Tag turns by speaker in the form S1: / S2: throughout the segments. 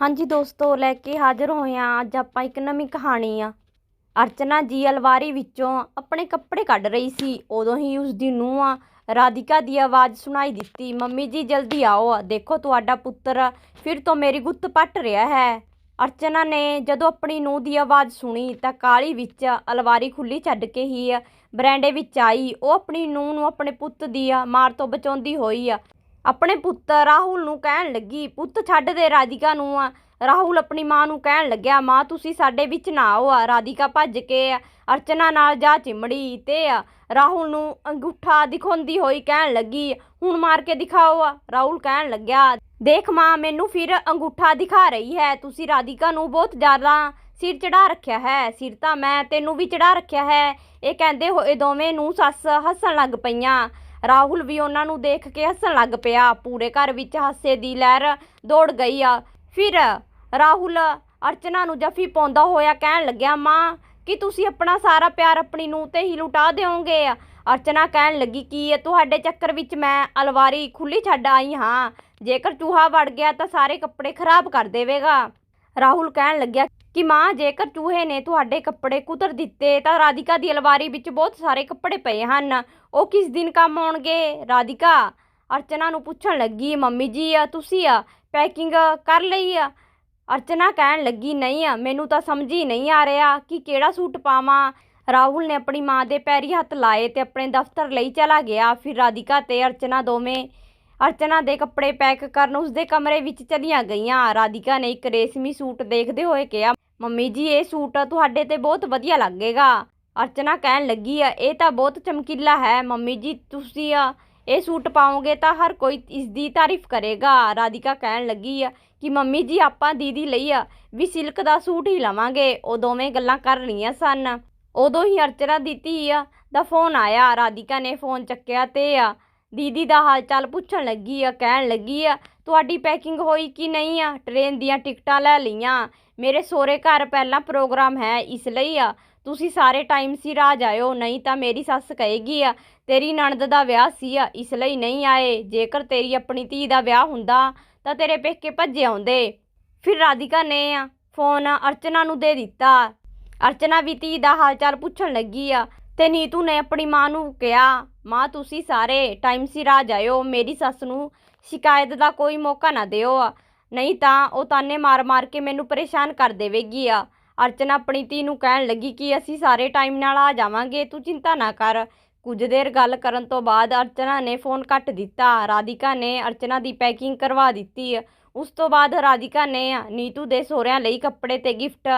S1: ਹਾਂਜੀ ਦੋਸਤੋ, ਲੈ ਕੇ ਹਾਜ਼ਰ ਹੋਏ ਹਾਂ। ਅੱਜ ਆਪਾਂ ਇੱਕ ਨਵੀਂ ਕਹਾਣੀ ਆ। ਅਰਚਨਾ ਜੀ ਅਲਵਾਰੀ ਵਿੱਚੋਂ ਆਪਣੇ ਕੱਪੜੇ ਕੱਢ ਰਹੀ ਸੀ। ਉਦੋਂ ਹੀ ਉਸ ਦੀ ਨੂੰਹ ਆ, ਰਾਧਿਕਾ ਦੀ ਆਵਾਜ਼ ਸੁਣਾਈ ਦਿੱਤੀ। ਮੰਮੀ ਜੀ, ਜਲਦੀ ਆਓ। ਦੇਖੋ ਤੁਹਾਡਾ ਪੁੱਤਰ ਫਿਰ ਤੋਂ ਮੇਰੀ ਗੁੱਤ ਪੱਟ ਰਿਹਾ ਹੈ। ਅਰਚਨਾ ਨੇ ਜਦੋਂ ਆਪਣੀ ਨੂੰਹ ਦੀ ਆਵਾਜ਼ ਸੁਣੀ ਤਾਂ ਕਾਲੀ ਵਿੱਚ ਅਲਵਾਰੀ ਖੁੱਲੀ ਛੱਡ ਕੇ ਹੀ ਬਰਾਂਡੇ ਵਿੱਚ ਆਈ। ਉਹ ਆਪਣੀ ਨੂੰਹ ਨੂੰ ਆਪਣੇ ਪੁੱਤ ਦੀ ਮਾਰ ਤੋਂ ਬਚਾਉਂਦੀ ਹੋਈ ਆ। ਆਪਣੇ ਪੁੱਤ ਰਾਹੁਲ ਨੂੰ ਕਹਿਣ ਲੱਗੀ, ਪੁੱਤ ਛੱਡ ਦੇ ਰਾਧਿਕਾ ਨੂੰ ਆ। ਰਾਹੁਲ ਆਪਣੀ ਮਾਂ ਨੂੰ ਕਹਿਣ ਲੱਗਿਆ, ਮਾਂ, ਤੁਸੀਂ ਸਾਡੇ ਵਿੱਚ ਨਾ ਆਓ ਆ। ਰਾਧਿਕਾ ਭੱਜ ਕੇ ਅਰਚਨਾ ਨਾਲ ਜਾ ਚਿਮੜੀ ਤੇ ਰਾਹੁਲ ਨੂੰ ਅੰਗੂਠਾ ਦਿਖਾਉਂਦੀ ਹੋਈ ਕਹਿਣ ਲੱਗੀ, ਹੁਣ ਮਾਰ ਕੇ ਦਿਖਾਓ ਆ। ਰਾਹੁਲ ਕਹਿਣ ਲੱਗਿਆ, ਦੇਖ ਮਾਂ, ਮੈਨੂੰ ਫਿਰ ਅੰਗੂਠਾ ਦਿਖਾ ਰਹੀ ਹੈ। ਤੁਸੀਂ ਰਾਧਿਕਾ ਨੂੰ ਬਹੁਤ ਜ਼ਿਆਦਾ ਸਿਰ ਚੜਾ ਰੱਖਿਆ ਹੈ। ਸਿਰ ਤਾਂ ਮੈਂ ਤੈਨੂੰ ਵੀ ਚੜਾ ਰੱਖਿਆ ਹੈ। ਇਹ ਕਹਿੰਦੇ ਹੋਏ ਦੋਵੇਂ ਨੂੰ ਸੱਸ ਹੱਸਣ ਲੱਗ ਪਈਆਂ। ਰਾਹੁਲ ਵੀ ਉਹਨਾਂ ਨੂੰ ਦੇਖ ਕੇ ਹੱਸਣ ਲੱਗ ਪਿਆ। ਪੂਰੇ ਘਰ ਵਿੱਚ ਹਾਸੇ ਦੀ ਲਹਿਰ ਦੌੜ ਗਈ ਆ। ਫਿਰ ਰਾਹੁਲ ਅਰਚਨਾ ਨੂੰ ਜਫੀ ਪਾਉਂਦਾ ਹੋਇਆ ਕਹਿਣ ਲੱਗਿਆ, ਮਾਂ, ਕਿ ਤੁਸੀਂ ਆਪਣਾ ਸਾਰਾ ਪਿਆਰ ਆਪਣੀ ਨੂੰ ਤੇ ਹੀ ਲੁਟਾ ਦਿਓਗੇ? ਅਰਚਨਾ ਕਹਿਣ ਲੱਗੀ, ਕਿ ਤੁਹਾਡੇ ਚੱਕਰ ਵਿੱਚ ਮੈਂ ਅਲਵਾਰੀ ਖੁੱਲੀ ਛੱਡ ਆਈ ਹਾਂ? ਜੇਕਰ ਚੂਹਾ ਵੜ ਗਿਆ ਤਾਂ ਸਾਰੇ ਕੱਪੜੇ ਖਰਾਬ ਕਰ ਦੇਵੇਗਾ। ਰਾਹੁਲ ਕਹਿਣ ਲੱਗਿਆ ਕਿ ਮਾਂ, ਜੇਕਰ ਚੂਹੇ ਨੇ ਤੁਹਾਡੇ ਕੱਪੜੇ ਕੁਤਰ ਦਿੱਤੇ, ਤਾਂ ਰਾਧਿਕਾ ਦੀ ਅਲਵਾਰੀ ਵਿੱਚ ਬਹੁਤ ਸਾਰੇ ਕੱਪੜੇ ਪਏ ਹਨ। ਉਹ ਕਿਸ ਦਿਨ ਕੰਮ ਆਉਣਗੇ? ਰਾਧਿਕਾ, ਅਰਚਨਾ ਨੂੰ ਪੁੱਛਣ ਲੱਗੀ, ਮੰਮੀ ਜੀ ਤੁਸੀਂ ਆ? ਪੈਕਿੰਗ ਕਰ ਲਈ ਆ? ਅਰਚਨਾ ਕਹਿਣ ਲੱਗੀ, ਨਹੀਂ ਆ, ਮੈਨੂੰ ਤਾਂ ਸਮਝ ਹੀ ਨਹੀਂ ਆ ਰਿਹਾ ਕਿ ਕਿਹੜਾ ਸੂਟ ਪਾਵਾਂ। ਰਾਹੁਲ ਨੇ ਆਪਣੀ ਮਾਂ ਦੇ ਪੈਰੀ ਹੱਥ ਲਾਏ ਤੇ ਆਪਣੇ ਦਫ਼ਤਰ ਲਈ ਚਲਾ ਗਿਆ। ਫਿਰ ਰਾਧਿਕਾ ਤੇ ਅਰਚਨਾ ਦੋਵੇਂ, ਅਰਚਨਾ ਦੇ ਕੱਪੜੇ ਪੈਕ ਕਰਨ ਉਸਦੇ ਕਮਰੇ ਵਿੱਚ ਚਲੀਆਂ ਗਈਆਂ। ਰਾਧਿਕਾ ਨੇ ਇੱਕ ਰੇਸ਼ਮੀ ਸੂਟ ਦੇਖਦੇ ਹੋਏ ਕਿਹਾ ਮੰਮੀ ਜੀ, ਇਹ ਸੂਟ ਤੁਹਾਡੇ ਤੇ ਬਹੁਤ ਵਧੀਆ ਲੱਗੇਗਾ। ਅਰਚਨਾ ਕਹਿਣ ਲੱਗੀ ਆ, ਇਹ ਤਾਂ ਬਹੁਤ ਚਮਕੀਲਾ ਹੈ। ਮੰਮੀ ਜੀ, ਤੁਸੀਂ ਇਹ ਸੂਟ ਪਾਓਗੇ ਤਾਂ ਹਰ ਕੋਈ ਇਸ ਦੀ ਤਾਰੀਫ ਕਰੇਗਾ। ਰਾਧਿਕਾ ਕਹਿਣ ਲੱਗੀ ਆ ਕਿ ਮੰਮੀ ਜੀ, ਆਪਾਂ ਦੀਦੀ ਲਈ ਆ, ਵੀ ਸਿਲਕ ਦਾ ਸੂਟ ਹੀ ਲਵਾਂਗੇ। ਉਹ ਦੋਵੇਂ ਗੱਲਾਂ ਕਰ ਰਹੀਆਂ ਸਨ। ਉਦੋਂ ਹੀ ਅਰਚਨਾ ਦੀ ਧੀ ਆ ਦਾ ਫੋਨ ਆਇਆ। ਰਾਧਿਕਾ ਨੇ ਫੋਨ ਚੱਕਿਆ ਤੇ ਆ, ਦੀਦੀ ਦਾ ਹਾਲ ਚਾਲ ਪੁੱਛਣ ਲੱਗੀ ਆ, ਕਹਿਣ ਲੱਗੀ ਆ ਤੁਹਾਡੀ ਪੈਕਿੰਗ ਹੋਈ ਕਿ ਨਹੀਂ ਆ? ਟ੍ਰੇਨ ਦੀਆਂ ਟਿਕਟਾਂ ਲੈ ਲਈਆਂ। ਮੇਰੇ ਸੋਹਰੇ ਘਰ ਪਹਿਲਾਂ ਪ੍ਰੋਗਰਾਮ ਹੈ, ਇਸ ਲਈ ਆ। ਤੁਸੀਂ ਸਾਰੇ ਟਾਈਮ ਸਿਰ ਆ ਜਾਇਓ, ਨਹੀਂ ਤਾਂ ਮੇਰੀ ਸੱਸ ਕਹੇਗੀ ਆ, ਤੇਰੀ ਨਣਦ ਦਾ ਵਿਆਹ ਸੀ ਆ, ਇਸ ਲਈ ਨਹੀਂ ਆਏ। ਜੇਕਰ ਤੇਰੀ ਆਪਣੀ ਧੀ ਦਾ ਵਿਆਹ ਹੁੰਦਾ, ਤਾਂ ਤੇਰੇ ਪੇਕੇ ਭੱਜੇ ਆਉਂਦੇ। ਫਿਰ ਰਾਧਿਕਾ ਨੇ ਆ ਫੋਨ ਅਰਚਨਾ ਨੂੰ ਦੇ ਦਿੱਤਾ। ਅਰਚਨਾ ਵੀ ਧੀ ਦਾ ਹਾਲ ਚਾਲ ਪੁੱਛਣ ਲੱਗੀ ਆ ਤੇ ਨੀਤੂ ਨੇ ਆਪਣੀ ਮਾਂ ਨੂੰ ਕਿਹਾ, ਮਾਂ, ਤੁਸੀਂ ਸਾਰੇ ਟਾਈਮ ਸਿਰ ਆ ਜਾਇਓ। ਮੇਰੀ ਸੱਸ ਨੂੰ ਸ਼ਿਕਾਇਤ ਦਾ ਕੋਈ ਮੌਕਾ ਨਾ ਦਿਓ ਆ। ਨਹੀਂ ਤਾਂ ਉਹ ਤਾਨੇ ਮਾਰ-ਮਾਰ ਕੇ ਮੈਨੂੰ ਪਰੇਸ਼ਾਨ ਕਰ ਦੇਵੇਗੀ ਆ। ਅਰਚਨਾ ਆਪਣੀ ਧੀ ਨੂੰ ਕਹਿਣ ਲੱਗੀ ਕਿ ਅਸੀਂ ਸਾਰੇ ਟਾਈਮ ਨਾਲ ਆ ਜਾਵਾਂਗੇ, ਤੂੰ ਚਿੰਤਾ ਨਾ ਕਰ। ਕੁਝ ਦੇਰ ਗੱਲ ਕਰਨ ਤੋਂ ਬਾਅਦ ਅਰਚਨਾ ਨੇ ਫੋਨ ਕੱਟ ਦਿੱਤਾ। ਰਾਧਿਕਾ ਨੇ ਅਰਚਨਾ ਦੀ ਪੈਕਿੰਗ ਕਰਵਾ ਦਿੱਤੀ। ਉਸ ਤੋਂ ਬਾਅਦ ਰਾਧਿਕਾ ਨੇ ਨੀਤੂ ਦੇ ਸੋਹਰਿਆਂ ਲਈ ਕੱਪੜੇ ਤੇ ਗਿਫਟ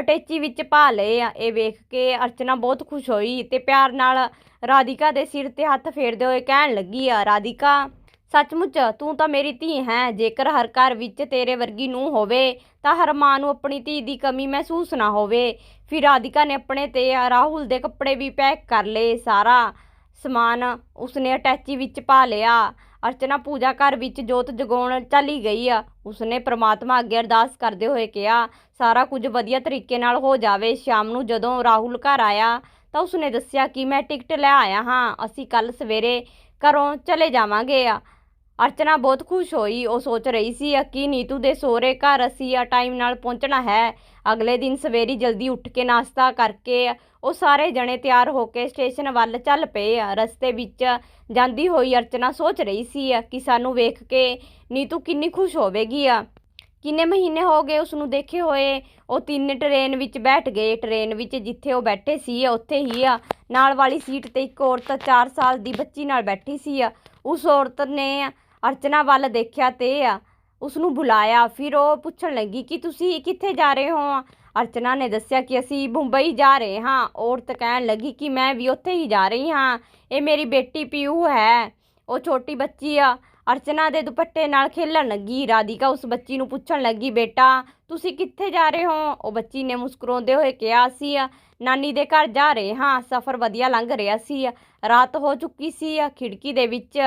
S1: ਅਟੈਚੀ ਵਿੱਚ ਪਾ ਲਏ ਆ। ਇਹ ਵੇਖ ਕੇ ਅਰਚਨਾ ਬਹੁਤ ਖੁਸ਼ ਹੋਈ ਤੇ ਪਿਆਰ ਨਾਲ ਰਾਧਿਕਾ ਦੇ ਸਿਰ ਤੇ ਹੱਥ ਫੇਰਦੇ ਹੋਏ ਕਹਿਣ ਲੱਗੀ ਆ, ਰਾਧਿਕਾ ਸੱਚਮੁੱਚ ਤੂੰ ਤਾਂ ਮੇਰੀ ਧੀ ਹੈ। ਜੇਕਰ ਹਰ ਘਰ ਵਿੱਚ ਤੇਰੇ ਵਰਗੀ ਨੂੰ ਹੋਵੇ, ਤਾਂ ਹਰ ਮਾਂ ਨੂੰ ਆਪਣੀ ਧੀ ਦੀ ਕਮੀ ਮਹਿਸੂਸ ਨਾ ਹੋਵੇ। ਫਿਰ ਰਾਧਿਕਾ ਨੇ ਆਪਣੇ ਤੇ ਰਾਹੁਲ ਦੇ ਕੱਪੜੇ ਵੀ ਪੈਕ ਕਰ ਲਏ। ਸਾਰਾ ਸਮਾਨ ਉਸਨੇ ਅਟੈਚੀ ਵਿੱਚ ਪਾ ਲਿਆ। ਅਰਚਨਾ ਪੂਜਾ ਘਰ ਵਿੱਚ ਜੋਤ ਜਗਾਉਣ ਚਲੀ ਗਈ। ਆ ਉਸਨੇ ਪ੍ਰਮਾਤਮਾ ਅੱਗੇ ਅਰਦਾਸ ਕਰਦੇ ਹੋਏ ਕਿਹਾ, ਸਾਰਾ ਕੁਝ ਵਧੀਆ ਤਰੀਕੇ ਨਾਲ ਹੋ ਜਾਵੇ। ਸ਼ਾਮ ਨੂੰ ਜਦੋਂ ਰਾਹੁਲ ਘਰ ਆਇਆ, ਤਾਂ ਉਸਨੇ ਦੱਸਿਆ ਕਿ ਮੈਂ ਟਿਕਟ ਲੈ ਆਇਆ ਹਾਂ। ਅਸੀਂ ਕੱਲ ਸਵੇਰੇ ਘਰੋਂ ਚਲੇ ਜਾਵਾਂਗੇ। ਆ ਅਰਚਨਾ ਬਹੁਤ ਖੁਸ਼ ਹੋਈ। ਉਹ ਸੋਚ ਰਹੀ ਸੀ ਕਿ ਨੀਤੂ ਦੇ ਸਹੁਰੇ ਘਰ ਅਸੀਂ ਆ ਟਾਈਮ ਨਾਲ ਪਹੁੰਚਣਾ ਹੈ? ਅਗਲੇ ਦਿਨ ਸਵੇਰੀ ਜਲਦੀ ਉੱਠ ਕੇ ਨਾਸ਼ਤਾ ਕਰਕੇ ਉਹ ਸਾਰੇ ਜਣੇ ਤਿਆਰ ਹੋ ਕੇ ਸਟੇਸ਼ਨ ਵੱਲ ਚੱਲ ਪਏ। ਆ ਰਸਤੇ ਵਿੱਚ ਜਾਂਦੀ ਹੋਈ ਅਰਚਨਾ ਸੋਚ ਰਹੀ ਸੀ ਕਿ ਸਾਨੂੰ ਵੇਖ ਕੇ ਨੀਤੂ ਕਿੰਨੀ ਖੁਸ਼ ਹੋਵੇਗੀ। ਆ ਕਿੰਨੇ ਮਹੀਨੇ ਹੋ ਗਏ ਉਸ ਨੂੰ ਦੇਖੇ ਹੋਏ? ਉਹ ਤਿੰਨ ਟ੍ਰੇਨ ਵਿੱਚ ਬੈਠ ਗਏ। ਟ੍ਰੇਨ ਵਿੱਚ ਜਿੱਥੇ ਉਹ ਬੈਠੇ ਸੀ ਉੱਥੇ ਹੀ ਆ ਨਾਲ ਵਾਲੀ ਸੀਟ ਤੇ ਇੱਕ ਔਰਤ 4 ਸਾਲ ਦੀ ਬੱਚੀ ਨਾਲ ਬੈਠੀ ਸੀ। ਆ ਉਸ ਔਰਤ ਨੇ ਅਰਚਨਾ ਵੱਲ ਦੇਖਿਆ ਤੇ ਆ ਉਸ ਨੂੰ ਬੁਲਾਇਆ, ਫਿਰ ਉਹ ਪੁੱਛਣ ਲੱਗੀ ਕਿ ਤੁਸੀਂ ਕਿੱਥੇ ਜਾ ਰਹੇ ਹੋ? ਅਰਚਨਾ ਨੇ ਦੱਸਿਆ ਕਿ ਅਸੀਂ ਮੁੰਬਈ ਜਾ ਰਹੇ ਹਾਂ। ਔਰਤ ਕਹਿਣ ਲੱਗੀ ਕਿ ਮੈਂ ਵੀ ਉੱਥੇ ਹੀ ਜਾ ਰਹੀ ਹਾਂ। ਇਹ ਮੇਰੀ ਬੇਟੀ ਪਿਊ ਹੈ। ਉਹ ਛੋਟੀ ਬੱਚੀ ਆ। ਅਰਚਨਾ ਦੇ ਦੁਪੱਟੇ ਨਾਲ ਖੇਲਣ ਲੱਗੀ। ਰਾਧਿਕਾ ਉਸ ਬੱਚੀ ਨੂੰ ਪੁੱਛਣ ਲੱਗੀ, ਬੇਟਾ, ਤੁਸੀਂ ਕਿੱਥੇ ਜਾ ਰਹੇ ਹੋ? ਉਹ ਬੱਚੀ ਨੇ ਮੁਸਕਰਾਉਂਦੇ ਹੋਏ ਕਿਹਾ ਸੀ ਨਾਨੀ ਦੇ ਘਰ ਜਾ ਰਹੇ ਹਾਂ। ਸਫ਼ਰ ਵਧੀਆ ਲੰਘ ਰਿਹਾ ਸੀ। ਰਾਤ ਹੋ ਚੁੱਕੀ ਸੀ ਖਿੜਕੀ ਦੇ ਵਿੱਚ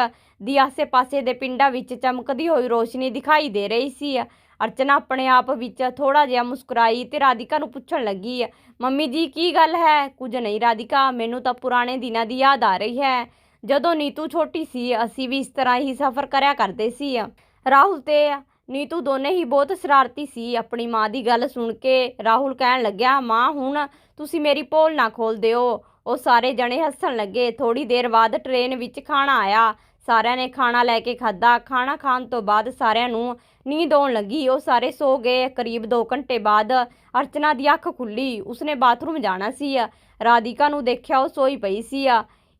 S1: ਦੀ ਆਸੇ-ਪਾਸੇ ਦੇ ਪਿੰਡਾਂ ਵਿੱਚ ਚਮਕਦੀ ਹੋਈ ਰੋਸ਼ਨੀ ਦਿਖਾਈ ਦੇ ਰਹੀ ਸੀ। ਅਰਚਨਾ ਆਪਣੇ ਆਪ ਵਿੱਚ ਥੋੜਾ ਜਿਹਾ ਮੁਸਕਰਾਈ ਤੇ ਰਾਧਿਕਾ ਨੂੰ ਪੁੱਛਣ ਲੱਗੀ, ਮੰਮੀ ਜੀ, ਕੀ ਗੱਲ ਹੈ? ਕੁਝ ਨਹੀਂ ਰਾਧਿਕਾ, ਮੈਨੂੰ ਤਾਂ ਪੁਰਾਣੇ ਦਿਨਾਂ ਦੀ ਯਾਦ ਆ ਰਹੀ ਹੈ। ਜਦੋਂ ਨੀਤੂ ਛੋਟੀ ਸੀ, ਅਸੀਂ ਵੀ ਇਸ ਤਰ੍ਹਾਂ ਹੀ ਸਫ਼ਰ ਕਰਿਆ ਕਰਦੇ ਸੀ। ਰਾਹੁਲ ਤੇ ਨੀਤੂ ਦੋਨੇ ਹੀ ਬਹੁਤ ਸ਼ਰਾਰਤੀ ਸੀ। ਆਪਣੀ ਮਾਂ ਦੀ ਗੱਲ ਸੁਣ ਕੇ ਰਾਹੁਲ ਕਹਿਣ ਲੱਗਿਆ, ਮਾਂ, ਹੁਣ ਤੁਸੀਂ ਮੇਰੀ ਪੋਲ ਨਾ ਖੋਲ ਦਿਓ। ਉਹ ਸਾਰੇ ਜਣੇ ਹੱਸਣ ਲੱਗੇ। ਥੋੜੀ ਦੇਰ ਬਾਅਦ ਟ੍ਰੇਨ ਵਿੱਚ ਖਾਣਾ ਆਇਆ। ਸਾਰਿਆਂ ਨੇ ਖਾਣਾ ਲੈ ਕੇ ਖਾਧਾ। ਖਾਣਾ ਖਾਣ ਤੋਂ ਬਾਅਦ ਸਾਰਿਆਂ ਨੂੰ ਨੀਂਦ ਆਉਣ ਲੱਗੀ। ਉਹ ਸਾਰੇ ਸੋ ਗਏ। ਕਰੀਬ 2 ਘੰਟੇ ਬਾਅਦ ਅਰਚਨਾ ਦੀ ਅੱਖ ਖੁੱਲੀ ਉਸਨੇ ਬਾਥਰੂਮ ਜਾਣਾ ਸੀ। ਰਾਧਿਕਾ ਨੂੰ ਦੇਖਿਆ ਉਹ ਸੋਈ ਪਈ ਸੀ।